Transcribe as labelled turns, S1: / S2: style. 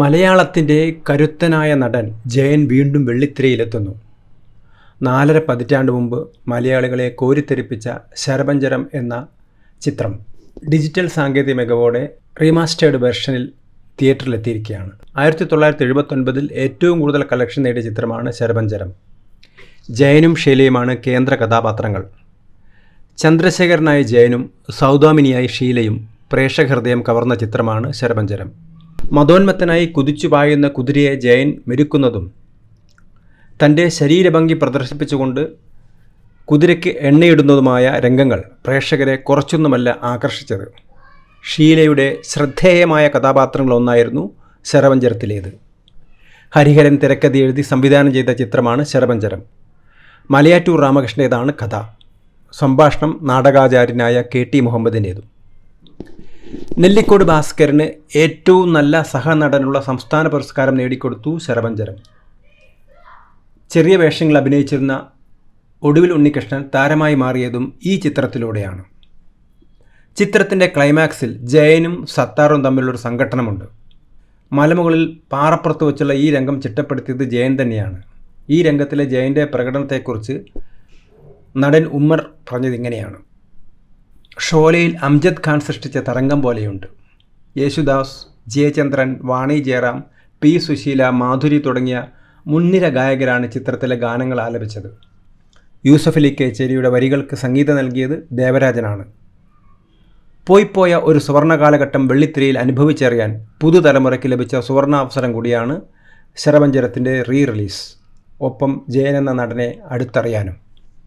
S1: മലയാളത്തിന്റെ കരുത്തനായ നടൻ ജയൻ വീണ്ടും വെള്ളിത്തിരയിലെത്തുന്നു. നാലര പതിറ്റാണ്ട് മുമ്പ് മലയാളികളെ കോരിത്തെരിപ്പിച്ച ശരപഞ്ചരം എന്ന ചിത്രം ഡിജിറ്റൽ സാങ്കേതിക മികവോടെ റീമാസ്റ്റേർഡ് വെർഷനിൽ തിയേറ്ററിലെത്തിയിരിക്കുകയാണ്. ആയിരത്തി തൊള്ളായിരത്തി എഴുപത്തൊൻപതിൽ ഏറ്റവും കൂടുതൽ കളക്ഷൻ നേടിയ ചിത്രമാണ് ശരപഞ്ചരം ജയനും ഷീലയുമാണ് കേന്ദ്ര കഥാപാത്രങ്ങൾ. ചന്ദ്രശേഖരനായ ജയനും സൗദാമിനിയായി ഷീലയും പ്രേക്ഷകഹൃദയം കവർന്ന ചിത്രമാണ് ശരപഞ്ചരം മതോന്മത്തനായി കുതിച്ചു പായുന്ന കുതിരയെ ജയൻ മെരുക്കുന്നതും തന്റെ ശരീരഭംഗി പ്രദർശിപ്പിച്ചുകൊണ്ട് കുതിരയ്ക്ക് എണ്ണയിടുന്നതുമായ രംഗങ്ങൾ പ്രേക്ഷകരെ കുറച്ചൊന്നുമല്ല ആകർഷിച്ചത്. ഷീലയുടെ ശ്രദ്ധേയമായ കഥാപാത്രങ്ങളൊന്നായിരുന്നു ശരവഞ്ചരത്തിലേത്. ഹരിഹരൻ തിരക്കഥ എഴുതി സംവിധാനം ചെയ്ത ചിത്രമാണ് ശരവഞ്ചരം. മലയാറ്റൂർ രാമകൃഷ്ണേതാണ് കഥ. സംഭാഷണം നാടകാചാര്യനായ കെ ടി മുഹമ്മദിന്റേതും. നെല്ലിക്കോട് ഭാസ്കരന് ഏറ്റവും നല്ല സഹനടനുള്ള സംസ്ഥാന പുരസ്കാരം നേടിക്കൊടുത്തു ശരവഞ്ചരം. ചെറിയ വേഷങ്ങൾ അഭിനയിച്ചിരുന്ന ഒടുവിൽ ഉണ്ണികൃഷ്ണൻ താരമായി മാറിയതും ഈ ചിത്രത്തിലൂടെയാണ്. ചിത്രത്തിന്റെ ക്ലൈമാക്സിൽ ജയനും സത്താറും തമ്മിലൊരു സംഘട്ടനമുണ്ട്. മലമുകളിൽ പാറപ്പുറത്ത് വെച്ചുള്ള ഈ രംഗം ചിട്ടപ്പെടുത്തിയത് ജയൻ തന്നെയാണ്. ഈ രംഗത്തിലെ ജയന്റെ പ്രകടനത്തെക്കുറിച്ച് നടൻ ഉമ്മർ പറഞ്ഞതിങ്ങനെയാണ്. ഷോലയിൽ അംജദ് ഖാൻ സൃഷ്ടിച്ച തരംഗം പോലെയുണ്ട്. യേശുദാസ് ജയചന്ദ്രൻ വാണി ജയറാം പി സുശീല മാധുരി തുടങ്ങിയ മുൻനിര ഗായകരാണ് ചിത്രത്തിലെ ഗാനങ്ങൾ ആലപിച്ചത്. യൂസഫ് അലി കേച്ചേരിയുടെ വരികൾക്ക് സംഗീതം നൽകിയത് ദേവരാജനാണ്. പോയിപ്പോയ ഒരു സുവർണ കാലഘട്ടം വെള്ളിത്തിരയിൽ അനുഭവിച്ചറിയാൻ പുതുതലമുറയ്ക്ക് ലഭിച്ച സുവർണാവസരം കൂടിയാണ് ശരപഞ്ചരത്തിന്റെ റീ റിലീസ് ഒപ്പം ജയൻ എന്ന നടനെ അടുത്തറിയാനും.